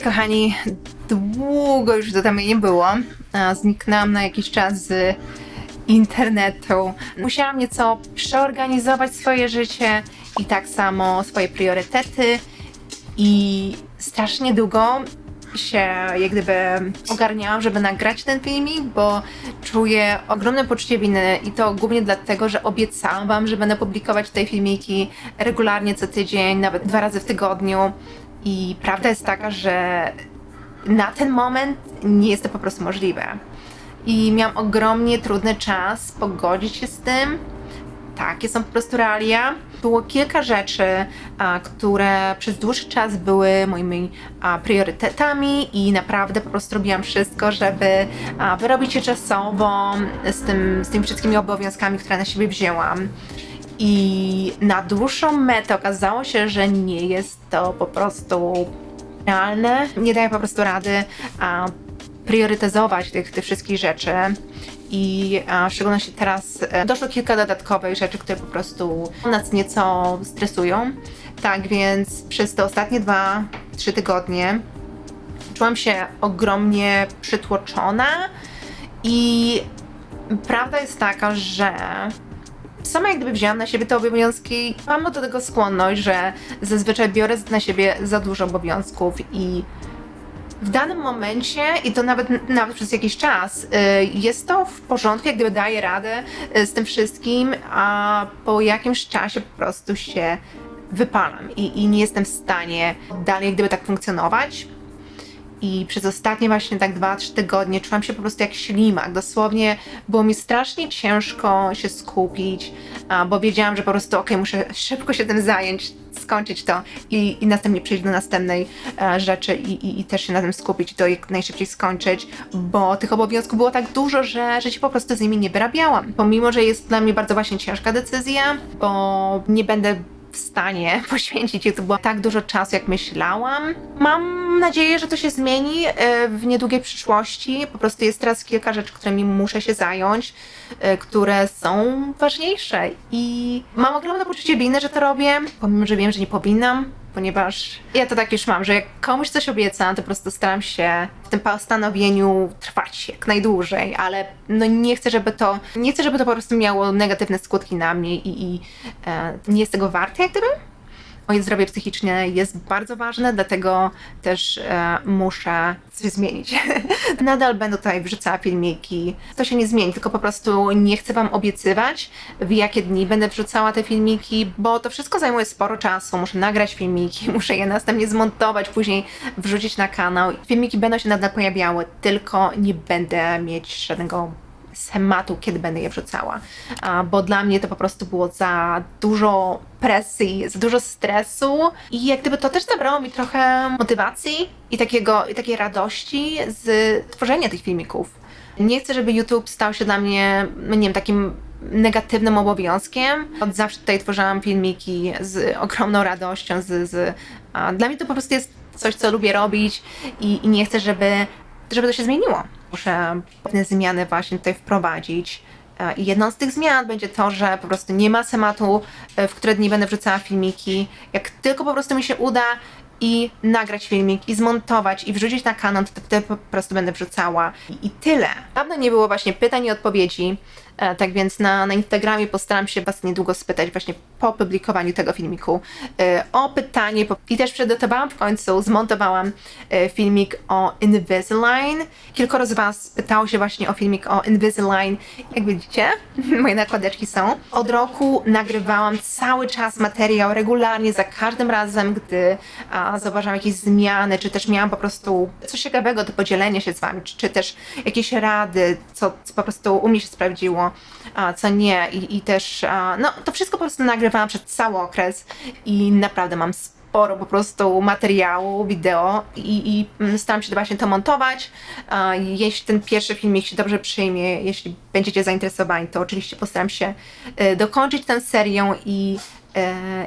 kochani, długo już do mnie nie było. A, Zniknęłam na jakiś czas z internetu. Musiałam nieco przeorganizować swoje życie i tak samo swoje priorytety. I strasznie długo się jak gdyby ogarniałam, żeby nagrać ten filmik, bo czuję ogromne poczucie winy i to głównie dlatego, że obiecałam wam, że będę publikować te filmiki regularnie co tydzień, nawet dwa razy w tygodniu. I prawda jest taka, że na ten moment nie jest to po prostu możliwe. I miałam ogromnie trudny czas pogodzić się z tym. Takie są po prostu realia. Było kilka rzeczy, a, które przez dłuższy czas były moimi a, priorytetami i naprawdę po prostu robiłam wszystko, żeby a, wyrobić się czasowo z, tym, z tymi wszystkimi obowiązkami, które na siebie wzięłam. I na dłuższą metę okazało się, że nie jest to po prostu realne. Nie daję po prostu rady a, priorytetyzować tych, tych wszystkich rzeczy. I a, w szczególności teraz e, doszło kilka dodatkowych rzeczy, które po prostu nas nieco stresują. Tak więc przez te ostatnie dwa, trzy tygodnie czułam się ogromnie przytłoczona i prawda jest taka, że sama jak gdyby wzięłam na siebie te obowiązki, mam do tego skłonność, że zazwyczaj biorę na siebie za dużo obowiązków i w danym momencie, i to nawet, nawet przez jakiś czas, y, jest to w porządku, jak gdyby daję radę y, z tym wszystkim, a po jakimś czasie po prostu się wypalam i, i nie jestem w stanie dalej jak gdyby tak funkcjonować. I przez ostatnie właśnie tak dwa, trzy tygodnie czułam się po prostu jak ślimak. Dosłownie było mi strasznie ciężko się skupić, bo wiedziałam, że po prostu okej, muszę szybko się tym zająć, skończyć to i, i następnie przejść do następnej e, rzeczy i, i, i też się na tym skupić i to jak najszybciej skończyć, bo tych obowiązków było tak dużo, że, że się po prostu z nimi nie wyrabiałam. Pomimo, że jest dla mnie bardzo właśnie ciężka decyzja, bo nie będę w stanie poświęcić jej to było tak dużo czasu, jak myślałam. Mam nadzieję, że to się zmieni e, w niedługiej przyszłości. Po prostu jest teraz kilka rzeczy, którymi muszę się zająć, e, które są ważniejsze i mam ogromne poczucie winy, że to robię, pomimo, że wiem, że nie powinnam, ponieważ ja to tak już mam, że jak komuś coś obiecam, to po prostu staram się w tym postanowieniu trwać jak najdłużej, ale no nie chcę, żeby to, nie chcę, żeby to po prostu miało negatywne skutki na mnie i, i e, nie jest tego warte jak gdyby. Moje zdrowie psychiczne jest bardzo ważne, dlatego też e, muszę coś zmienić. Nadal będę tutaj wrzucała filmiki. To się nie zmieni, tylko po prostu nie chcę Wam obiecywać, w jakie dni będę wrzucała te filmiki, bo to wszystko zajmuje sporo czasu. Muszę nagrać filmiki, muszę je następnie zmontować, później wrzucić na kanał. Filmiki będą się nadal pojawiały, tylko nie będę mieć żadnego schematu, kiedy będę je wrzucała, bo dla mnie to po prostu było za dużo presji, za dużo stresu i jak gdyby to też zabrało mi trochę motywacji i, takiego, i takiej radości z tworzenia tych filmików. Nie chcę, żeby YouTube stał się dla mnie, no nie wiem, takim negatywnym obowiązkiem. Od zawsze tutaj tworzyłam filmiki z ogromną radością, z, z, dla mnie to po prostu jest coś, co lubię robić i, i nie chcę, żeby żeby to się zmieniło. Muszę pewne zmiany właśnie tutaj wprowadzić. E, I jedną z tych zmian będzie to, że po prostu nie ma tematu, e, w które dni będę wrzucała filmiki. Jak tylko po prostu mi się uda i nagrać filmik, i zmontować, i wrzucić na kanał, to wtedy po prostu będę wrzucała. I, i tyle. Dawno nie było właśnie pytań i odpowiedzi, e, tak więc na, na Instagramie postaram się Was niedługo spytać właśnie po opublikowaniu tego filmiku e, o pytanie po, i też przygotowałam w końcu, zmontowałam e, filmik o Invisalign. Kilkoro z Was pytało się właśnie o filmik o Invisalign. Jak widzicie, moje nakładeczki są. Od roku nagrywałam cały czas materiał regularnie, za każdym razem, gdy a, zauważam jakieś zmiany, czy też miałam po prostu coś ciekawego do podzielenia się z Wami, czy, czy też jakieś rady, co, co po prostu u mnie się sprawdziło, a, co nie. I, i też, a, no to wszystko po prostu nagrywałam przez cały okres i naprawdę mam sporo po prostu materiału, wideo i, i mm, staram się właśnie to montować. Jeśli ten pierwszy filmik się dobrze przyjmie, jeśli będziecie zainteresowani, to oczywiście postaram się e, dokończyć tę serię i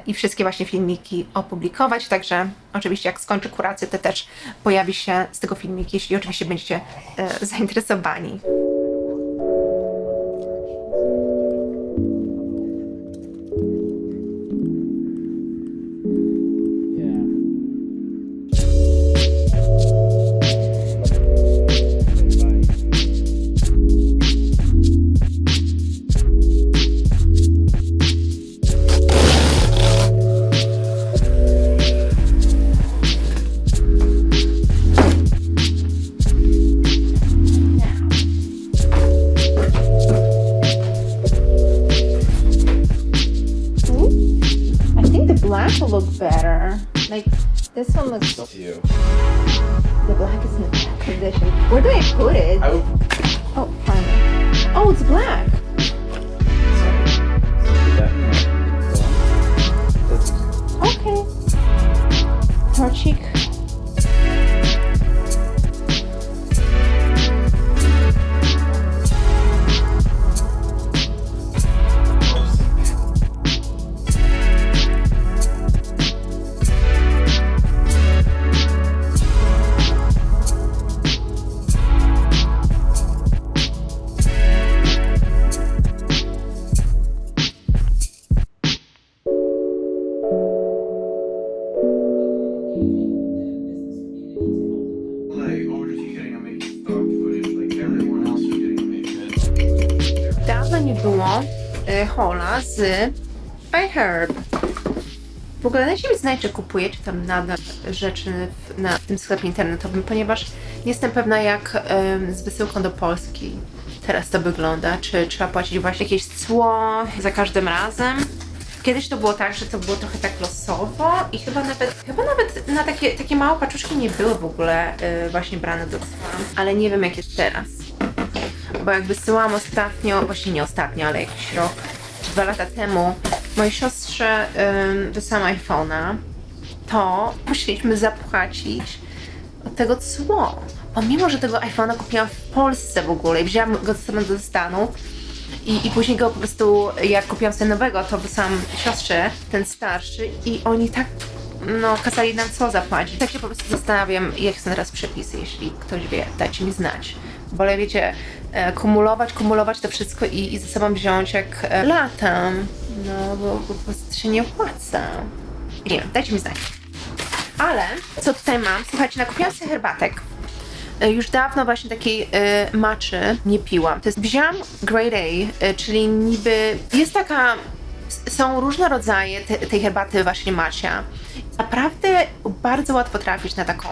i wszystkie właśnie filmiki opublikować, także oczywiście jak skończę kurację, to też pojawi się z tego filmik, jeśli oczywiście będziecie e, zainteresowani. This one was to you. the black is in bad condition. Where do I put it? I would. Z iHerb. W ogóle dajcie mi znać, czy kupujecie tam nadal rzeczy w, na, w tym sklepie internetowym, ponieważ nie jestem pewna, jak ym, z wysyłką do Polski teraz to wygląda. Czy trzeba płacić właśnie jakieś cło za każdym razem? Kiedyś to było tak, że to było trochę tak losowo i chyba nawet, chyba nawet na takie, takie małe paczuszki nie były w ogóle y, właśnie brane do cła. Ale nie wiem, jak jest teraz bo jak wysyłam ostatnio, właśnie nie ostatnio, ale jakiś rok, czy dwa lata temu, mojej siostrze ym, wysłałam iPhone'a, to musieliśmy zapłacić od tego cło. Pomimo, że tego iPhone'a kupiłam w Polsce w ogóle i wzięłam go ze sobą do Stanów, i, I później go po prostu, jak kupiłam sobie nowego, to wysłałam siostrze, ten starszy, i oni tak, no, kazali nam co zapłacić. Tak się po prostu zastanawiam, jak są teraz przepisy, jeśli ktoś wie, dajcie mi znać. Wolę, wiecie, e, kumulować, kumulować to wszystko i, i ze sobą wziąć jak e, latam. No, bo, bo po prostu się nie opłaca. Nie wiem, dajcie mi znać. Ale, co tutaj mam? Słuchajcie, nakupiłam sobie herbatek. E, Już dawno właśnie takiej y, maczy nie piłam. To jest, wziąłam Grade A, y, czyli niby jest taka, są różne rodzaje te, tej herbaty właśnie macia. Naprawdę bardzo łatwo trafić na taką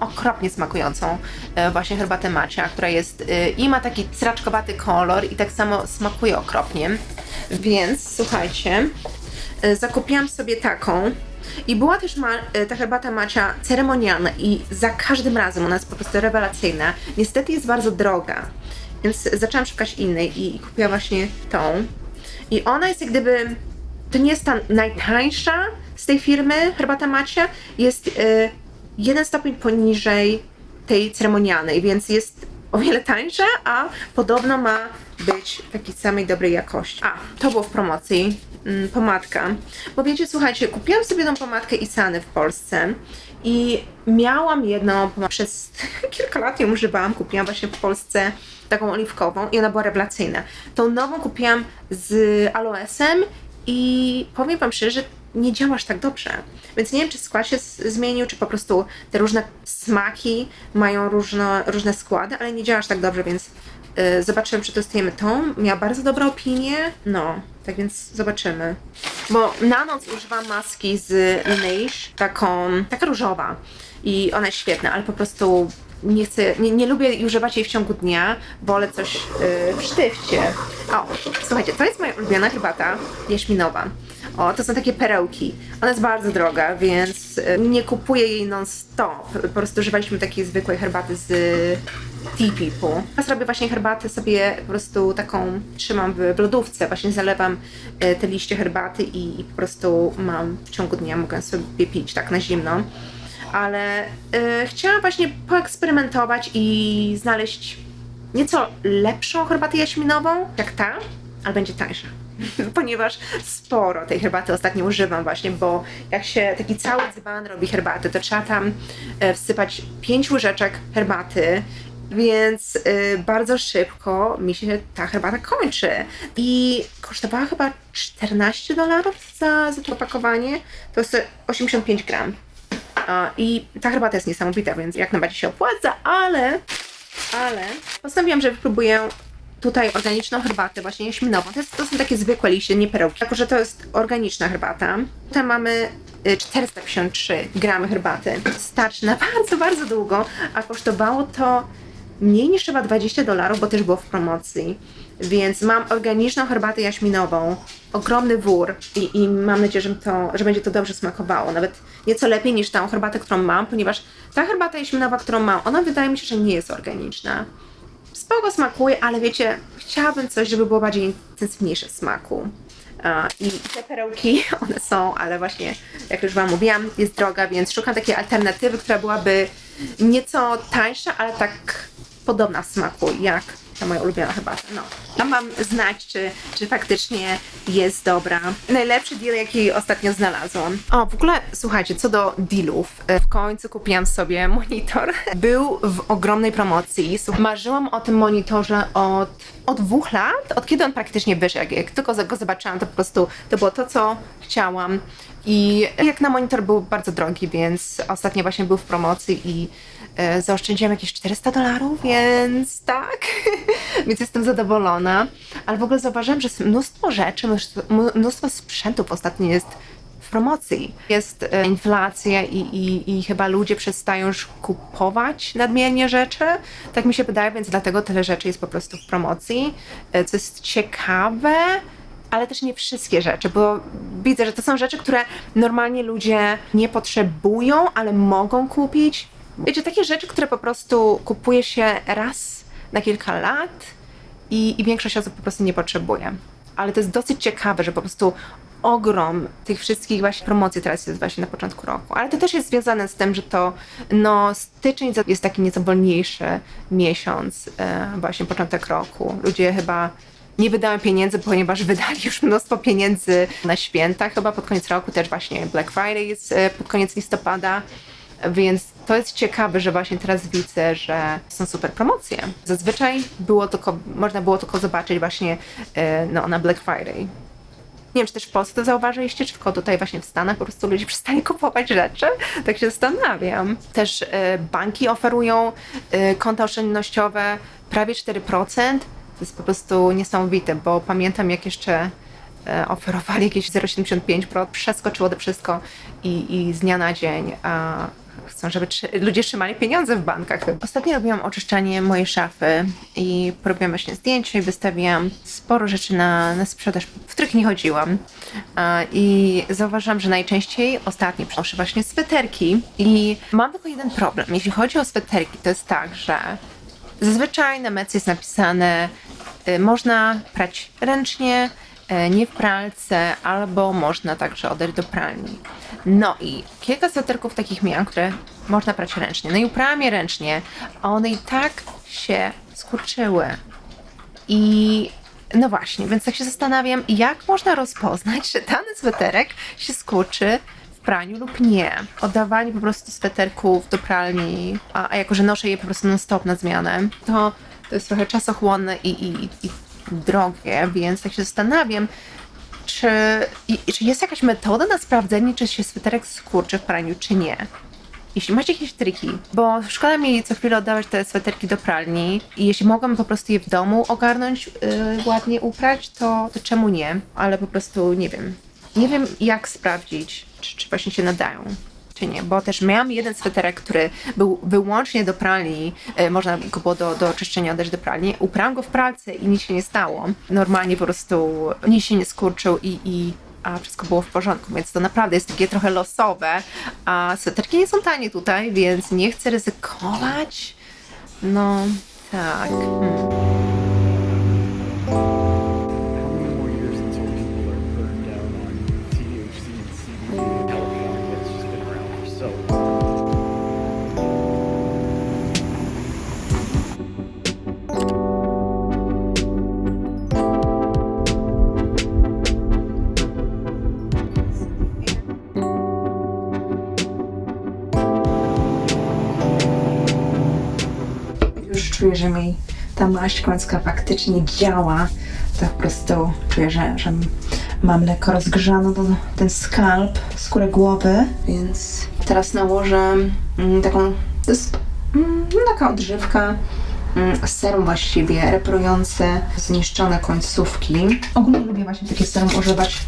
okropnie smakującą e, właśnie herbatę macia, która jest y, i ma taki straczkowaty kolor i tak samo smakuje okropnie. Więc słuchajcie, e, zakupiłam sobie taką. I była też ma, e, ta herbata macia ceremonialna i za każdym razem ona jest po prostu rewelacyjna. Niestety jest bardzo droga, więc zaczęłam szukać innej i, kupiłam właśnie tą. I ona jest jak gdyby, to nie jest ta najtańsza z tej firmy herbata macia, jest e, jeden stopień poniżej tej ceremonialnej, więc jest o wiele tańsza, a podobno ma być takiej samej dobrej jakości. A, to było w promocji. Mm, pomadka. Bo wiecie, słuchajcie, kupiłam sobie tą pomadkę Isany w Polsce i miałam jedną przez kilka lat ją używałam, kupiłam właśnie w Polsce taką oliwkową i ona była rewelacyjna. Tą nową kupiłam z aloesem i powiem wam szczerze, nie działasz tak dobrze. Więc nie wiem, czy skład się zmienił, czy po prostu te różne smaki mają różne, różne składy, ale nie działasz tak dobrze, więc y, zobaczymy, czy testujemy tą. Miała bardzo dobrą opinię. No, tak więc zobaczymy. Bo na noc używam maski z Laneige, taką, taka różowa. I ona jest świetna, ale po prostu nie chcę, nie, nie lubię używać jej w ciągu dnia, wolę coś y, w sztywcie. O, słuchajcie, to jest moja ulubiona herbata jaśminowa. O, to są takie perełki. Ona jest bardzo droga, więc y, nie kupuję jej non-stop. Po prostu używaliśmy takiej zwykłej herbaty z Tea People. Teraz robię właśnie herbatę sobie po prostu taką, trzymam w, w lodówce, właśnie zalewam y, te liście herbaty i, i po prostu mam w ciągu dnia, mogę sobie pić tak na zimno. Ale y, chciałam właśnie poeksperymentować i znaleźć nieco lepszą herbatę jaśminową, jak ta, ale będzie tańsza. Ponieważ sporo tej herbaty ostatnio używam właśnie, bo jak się taki cały dzban robi herbaty, to trzeba tam e, wsypać 5 łyżeczek herbaty, więc e, bardzo szybko mi się ta herbata kończy. I kosztowała chyba 14 dolarów za, za to opakowanie. To jest 85 gram. I ta herbata jest niesamowita, więc jak najbardziej się opłaca, ale ale postanowiłam, że wypróbuję tutaj organiczną herbatę, właśnie jaśminową. To, jest, to są takie zwykłe liście, nie perełki. Jako, że to jest organiczna herbata. Tutaj mamy y, 453 gramy herbaty. Starczy na bardzo, bardzo długo, a kosztowało to mniej niż chyba 20 dolarów, bo też było w promocji. Więc mam organiczną herbatę jaśminową, ogromny wór i, i mam nadzieję, że, to, że będzie to dobrze smakowało. Nawet nieco lepiej niż tą herbatę, którą mam, ponieważ ta herbata jaśminowa, którą mam, ona wydaje mi się, że nie jest organiczna. Spoko smakuje, ale wiecie, chciałabym coś, żeby było bardziej intensywniejsze smaku. A, I te perełki, one są, ale właśnie, jak już Wam mówiłam, jest droga, więc szukam takiej alternatywy, która byłaby nieco tańsza, ale tak podobna w smaku, jak ta moja ulubiona herbata. No, tam mam znać, czy, czy faktycznie jest dobra. Najlepszy deal, jaki ostatnio znalazłam. O, w ogóle, słuchajcie, co do dealów. e, W końcu kupiłam sobie monitor. Był w ogromnej promocji. Marzyłam o tym monitorze od, od dwóch lat, od kiedy on praktycznie wyszedł. Jak, tylko go zobaczyłam, to po prostu to było to, co chciałam. I jak na monitor był bardzo drogi, więc ostatnio właśnie był w promocji i zaoszczędziłam jakieś 400 dolarów, więc tak, więc jestem zadowolona. Ale w ogóle zauważyłam, że jest mnóstwo rzeczy, mnóstwo, mnóstwo sprzętów ostatnio jest w promocji. Jest e, inflacja i, i, i chyba ludzie przestają już kupować nadmiernie rzeczy. Tak mi się wydaje, więc dlatego tyle rzeczy jest po prostu w promocji. E, Co jest ciekawe, ale też nie wszystkie rzeczy, bo widzę, że to są rzeczy, które normalnie ludzie nie potrzebują, ale mogą kupić. Wiecie, takie rzeczy, które po prostu kupuje się raz na kilka lat i, i większość osób po prostu nie potrzebuje. Ale to jest dosyć ciekawe, że po prostu ogrom tych wszystkich właśnie promocji teraz jest właśnie na początku roku. Ale to też jest związane z tym, że to no styczeń jest taki nieco wolniejszy miesiąc, e, właśnie początek roku. Ludzie chyba nie wydają pieniędzy, ponieważ wydali już mnóstwo pieniędzy na święta, chyba pod koniec roku też właśnie Black Friday jest e, pod koniec listopada. Więc to jest ciekawe, że właśnie teraz widzę, że są super promocje. Zazwyczaj było tylko, można było tylko zobaczyć właśnie e, no, na Black Friday. Nie wiem, czy też w Polsce to zauważyliście, czy tylko tutaj właśnie w Stanach po prostu ludzie przestali kupować rzeczy. Tak się zastanawiam. Też e, banki oferują e, konta oszczędnościowe prawie 4%. To jest po prostu niesamowite, bo pamiętam jak jeszcze e, oferowali jakieś 0,75%, przeskoczyło to wszystko i, i z dnia na dzień a chcą, żeby ludzie trzymali pieniądze w bankach. Ostatnio robiłam oczyszczanie mojej szafy i porobiłam właśnie zdjęcia i wystawiłam sporo rzeczy na, na sprzedaż, w których nie chodziłam. I zauważyłam, że najczęściej ostatnio przynoszę właśnie sweterki i mam tylko jeden problem. Jeśli chodzi o sweterki, to jest tak, że Zazwyczaj na mec jest napisane, y, można prać ręcznie, y, nie w pralce, albo można także oddać do pralni. No i kilka sweterków takich miałam, które można prać ręcznie. No i uprałam je ręcznie, a one i tak się skurczyły. I no właśnie, więc tak się zastanawiam, jak można rozpoznać, że dany sweterek się skurczy w praniu lub nie. Oddawanie po prostu sweterków do pralni, a, a jako, że noszę je po prostu non-stop na zmianę, to, to jest trochę czasochłonne i, i, i drogie, więc tak się zastanawiam, czy, czy jest jakaś metoda na sprawdzenie, czy się sweterek skurczy w praniu, czy nie. Jeśli macie jakieś triki, bo szkoda mi co chwilę oddawać te sweterki do pralni i jeśli mogłam po prostu je w domu ogarnąć, yy, ładnie uprać, to, to czemu nie? Ale po prostu nie wiem. Nie wiem jak sprawdzić, czy, czy właśnie się nadają. Bo też miałam jeden sweterek, który był wyłącznie do pralni, yy, można go było do, do czyszczenia oddać do pralni. Uprałam go w pralce i nic się nie stało. Normalnie po prostu nic się nie skurczył i, i a wszystko było w porządku, więc to naprawdę jest takie trochę losowe. A sweterki nie są tanie tutaj, więc nie chcę ryzykować. No, tak. Hmm. Że mi ta maść końska faktycznie działa. Tak po prostu czuję, że, że mam lekko rozgrzaną ten, ten skalp, skórę głowy, więc teraz nałożę mm, taką, to jest mm, taka odżywka, mm, serum właściwie, reparujące zniszczone końcówki. Ogólnie lubię właśnie takie serum używać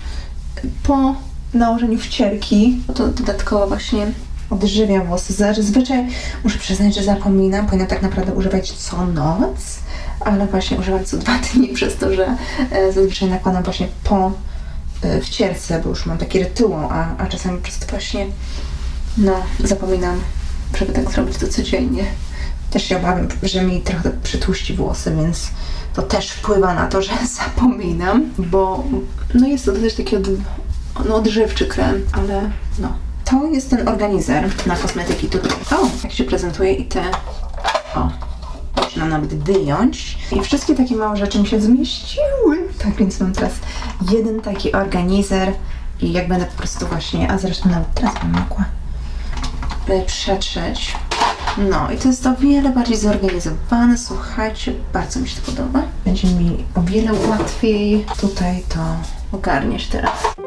po nałożeniu wcierki. To dodatkowo właśnie odżywia włosy. Zazwyczaj muszę przyznać, że zapominam, powinnam tak naprawdę używać co noc, ale właśnie używam co dwa dni przez to, że e, zazwyczaj nakładam właśnie po e, wcierce, bo już mam taki rytuał, a, a czasami po prostu właśnie no, zapominam, żeby tak zrobić to codziennie. Też się obawiam, że mi trochę przytłuści włosy, więc to też wpływa na to, że zapominam, bo no jest to dosyć taki od, no, odżywczy krem, ale no. To jest ten organizer na kosmetyki tutaj. O, jak się prezentuje i te, o, można nawet wyjąć. I wszystkie takie małe rzeczy mi się zmieściły. Tak więc mam teraz jeden taki organizer i jak będę po prostu właśnie, a zresztą nawet teraz bym mogła e, przetrzeć. No i to jest o wiele bardziej zorganizowane. Słuchajcie, bardzo mi się to podoba. Będzie mi o wiele łatwiej tutaj to ogarniać teraz.